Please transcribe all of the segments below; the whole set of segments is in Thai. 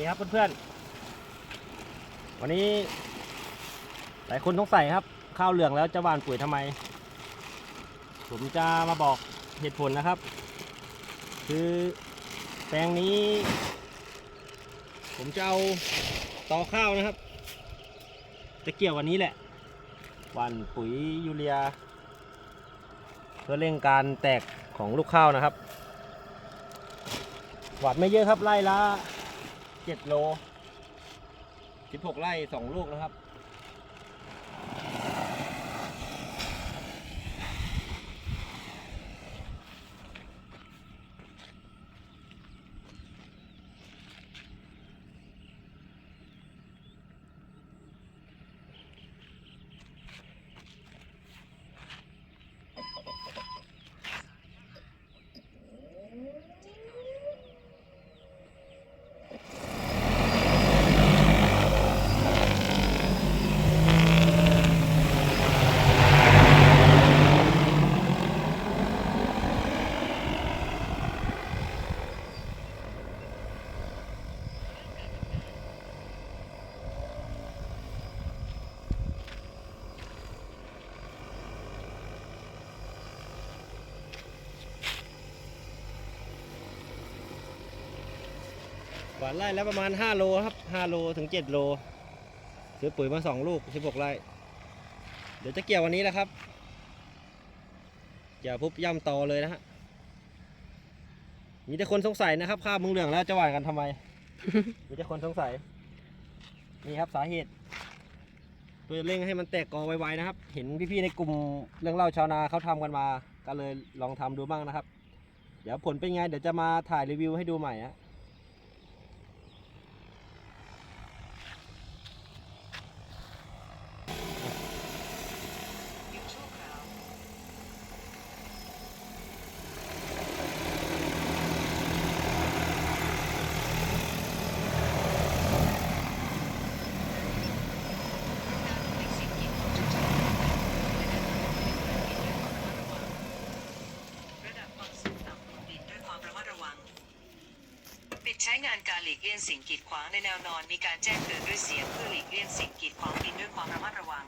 นี่ครับเพื่อนๆ วันนี้ หลายคนสงสัยครับ ข้าวเหลืองแล้วจะหว่านปุ๋ยทำไม ผมจะมาบอกเหตุผลนะครับ คือแปลงนี้ ผมจะเอาตอข้าวนะครับ จะเกี่ยววันนี้แหละหว่านปุ๋ยยูเรีย เพื่อเร่งการแตกของลูกข้าวนะครับหวานไม่เยอะครับไร่ละ 7 โล 16 ไร่ 2 ลูกนะครับ หวานไร่แล้วประมาณ 5 โลครับ 5 โลถึง 7 โล ซื้อปุ๋ยมา 2 ลูก 16 ไร่ เดี๋ยวจะเกี่ยววันนี้แหละครับ อย่าพุบย่ำตอเลยนะฮะ มีแต่คนสงสัยนะครับข้าวมึงเหลืองแล้วจะหวานกันทำไม มีแต่คนสงสัย นี่ครับสาเหตุเพื่อเร่งให้มันแตกกอไวๆนะครับ เห็นพี่ๆในกลุ่มเรื่องเล่าชาวนาเขาทำกันมา ก็เลยลองทำดูบ้างนะครับ เดี๋ยวผลเป็นไง เดี๋ยวจะมาถ่ายรีวิวให้ดูใหม่ฮะระดับความสูงต่ำบนดินด้วยความระมัดระวัง ปิด ใช้งานการหลีกเลี่ยงสิ่งกีดขวางในแนวนอนมีการแจ้งเตือนด้วยเสียงเพื่อหลีกเลี่ยงสิ่งกีดขวางดินด้วยความระมัดระวัง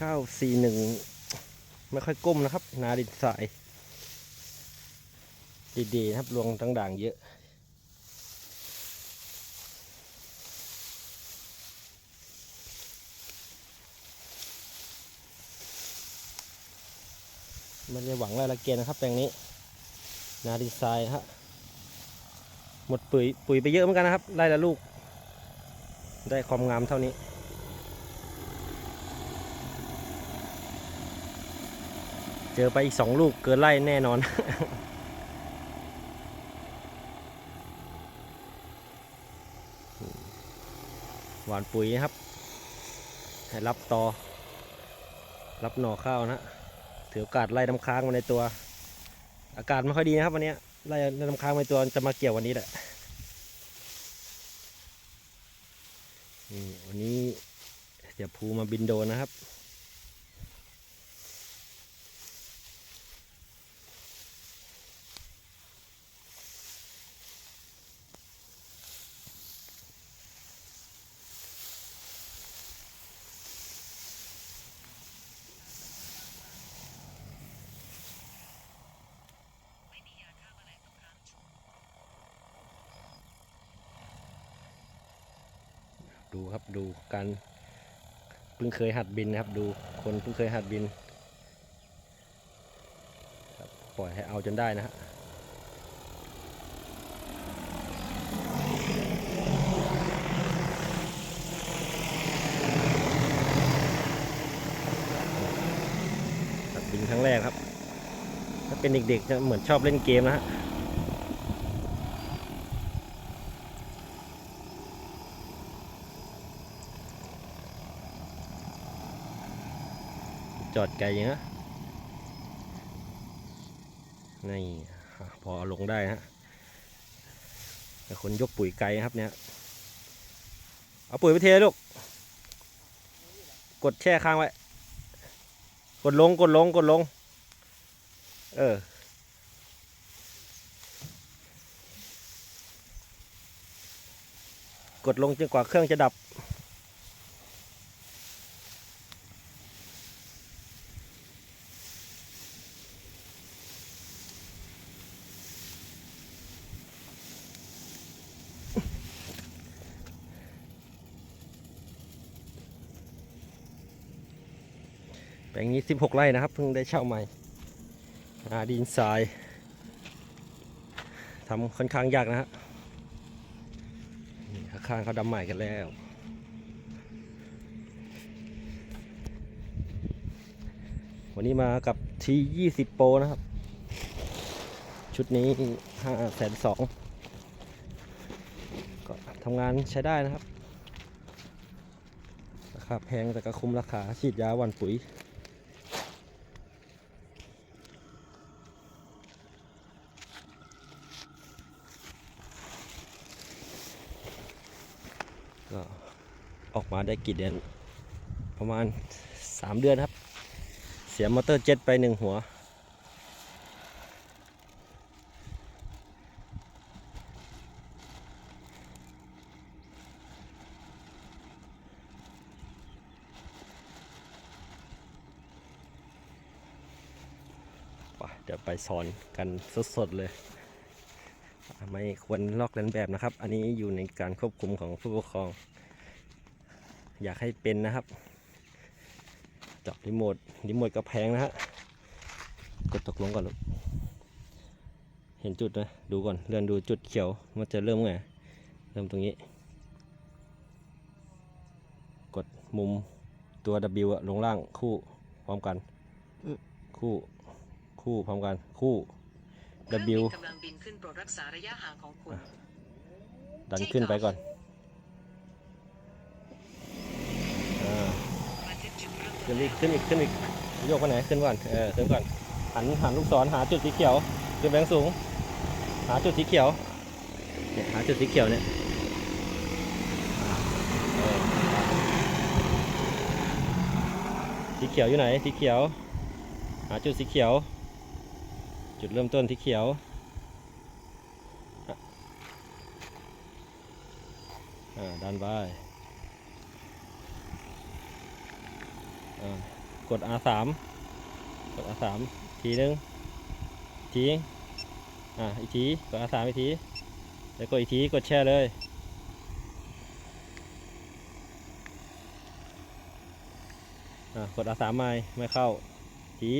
ข้าวสี่หนึ่งไม่ค่อยก้มนะครับ นาดินทรายดีๆนะครับรวงตั้งด่างเยอะไม่ได้หวังไรละเกียนนะครับแปลงนี้ นาดินทรายฮะหมดปุ๋ยปุ๋ยไปเยอะเหมือนกันนะครับไร่ละลูก ได้ความงามเท่านี้ เจอไปอีกสองลูกเกินไล่แน่นอน หวานปุ๋ยนะครับ ให้รับตอ รับหน่อข้าวนะถือโอกาสไล่น้ำค้างมาในตัว อากาศไม่ค่อยดีนะครับวันนี้ไล่น้ำค้างมาในตัวจะมาเกี่ยววันนี้แหละวันนี้เสียภูมาบินโดนนะครับ ดูครับดูการเพิ่งเคยหัดบินนะครับ ดูคนเพิ่งเคยหัดบินปล่อยให้เอาจนได้นะฮะหัดบินครั้งแรกครับ ถ้าเป็นเด็กๆจะเหมือนชอบเล่นเกมนะฮะ จอดไกลอย่างนะนี่พอเอาลงได้ฮะแต่คนยกปุ๋ยไกลครับเนี่ย เอาปุ๋ยไปเทลูก กดแช่ค้างไว้ กดลง กดลง กดลง เออ กดลงจนกว่าเครื่องจะดับ แปลงนี้ 16 ไร่นะครับ เพิ่งได้เช่าใหม่อาดินทรายทำค่อนข้างยากนะฮะข้างเขาดำใหม่กันแล้ววันนี้มากับที 20 โปรนะครับ ชุดนี้5แสนสองก็ทำงานใช้ได้นะครับ ราคาแพงแต่ก็คุ้มราคาฉีดยาวันปุ๋ย ออกมาได้กี่เดือน ประมาณ 3 เดือนครับ เสียมอเตอร์เจ็ตไปหนึ่งหัวไปเดี๋ยวไปสอนกันสดๆเลยไม่ควรลอกเลียนแบบนะครับ อันนี้อยู่ในการควบคุมของผู้ปกครอง อยากให้เป็นนะครับ จับรีโมทรีโมทก็แพงนะฮะกดตกลงก่อนลูกเห็นจุดไหมดูก่อนเลื่อนดูจุดเขียวมันจะเริ่มไงเริ่มตรงนี้ กดมุมตัว W อะลงล่างคู่พร้อมกัน คู่คู่พร้อมกันคู่เครื่อง W บินกำลังบินขึ้นโปรดรักษาระยะห่างของคุณดันขึ้นไปก่อน อ่า บันทึกจุดเริ่มต้ ขึ้นอีกขึ้นอีกขึ้นอีกโยกไปไหนขึ้นก่อนเออขึ้นก่อนหันหันลูกศรหาจุดสีเขียวขึ้นแบงสูง หาจุดสีเขียวเนี่ยหาจุดสีเขียวเนี่ยสีเขียวอยู่ไหนสีเขียว หาจุดสีเขียว จุดเริ่มต้นสีเขียวอะอ่าดันไปอ่า กด R3 กด R3 ทีนึงทีอะอีกทีกด R3 อีกที แล้วกดอีกทีกดแช่เลยอะกด R3 ไม่ไม่เข้าที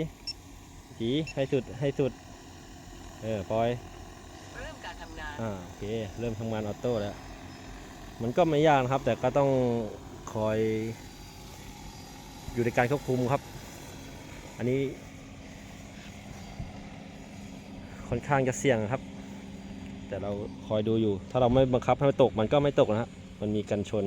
ทีให้สุดให้สุด เออปล่อยเริ่มการทำงานอ่าโอเคเริ่มทำงานออโต้แล้ว มันก็ไม่ยากนะครับ แต่ก็ต้องคอย อยู่ในการควบคุมครับ อันนี้ ค่อนข้างจะเสี่ยงครับ แต่เราคอยดูอยู่ ถ้าเราไม่บังคับให้มันตกมันก็ไม่ตกนะฮะมันมีกันชน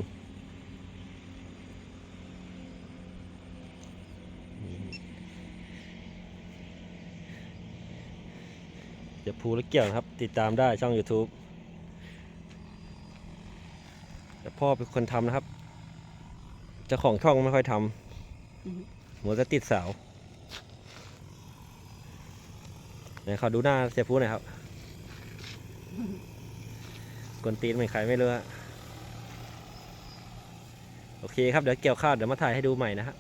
เดี๋ยวภูและเกี่ยวนะครับ ติดตามได้ช่อง YouTube แต่พ่อเป็นคนทำนะครับเจ้าของช่องไม่ค่อยทำ หัวจะติดเสาไหนขอดูหน้าเสียพูหน่อยครับกวนตีนเหมือนใครไม่รู้ฮะโอเคครับเดี๋ยวเกี่ยวข้าวเดี๋ยวมาถ่ายให้ดูใหม่นะฮะ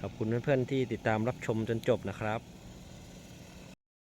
ขอบคุณเพื่อนๆที่ติดตามรับชมจนจบนะครับ